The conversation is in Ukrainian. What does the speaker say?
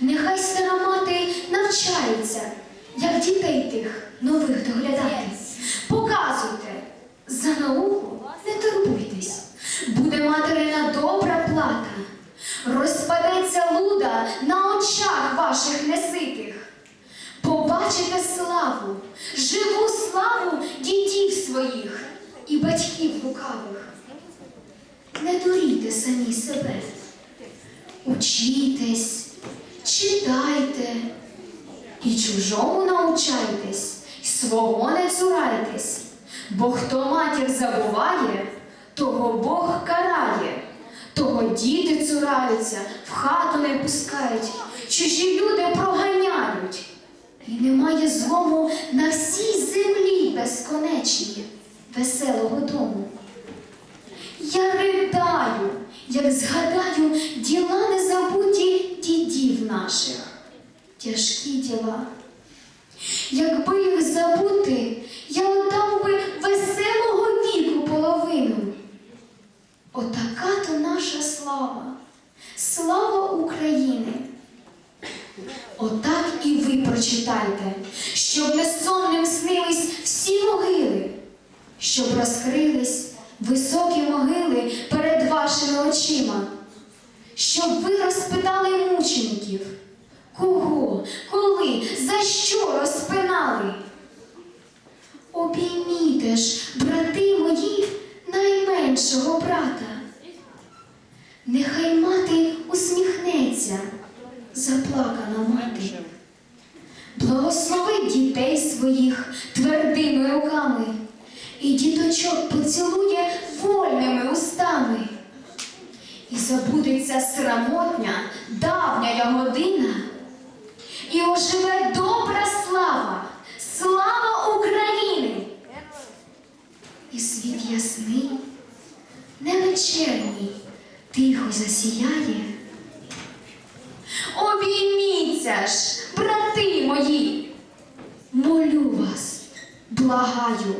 Нехай стара мати навчається, як дітей тих нових доглядати. Показуйте, за науку не турбуйтесь, буде материна добра плата. Розпадеться луда на очах ваших неситих. Побачите славу, живу славу дітів своїх і батьків лукавих. Не дурійте самі себе. Учітесь, читайте, і чужому научайтесь, і свого не цурайтесь, бо хто матір забуває, того Бог карає, того діти цураються, в хату не пускають, чужі люди проганяють. І немає злому на всій землі безконечній, веселого дому. Я ридаю, як згадаю діла дідів наших, тяжкі діла. Якби їх забути, я отдав би веселого віку половину. Отака то наша слава, слава України. Отак і ви прочитайте, щоб несонним снились всі могили, щоб розкрились високі могили перед вашими очима, щоб ви мучеників, кого, коли, за що розпинали. Обійміте ж, брати мої, найменшого брата. Нехай мати усміхнеться, заплакана мати. Благослови дітей своїх твердими руками, і діточок поцілує вольними устами. І забудеться срамотня, давня година, і оживе добра слава, слава України! І світ ясний, не вечерній, тихо засіяє. Обійміться ж, брати мої, молю вас, благаю,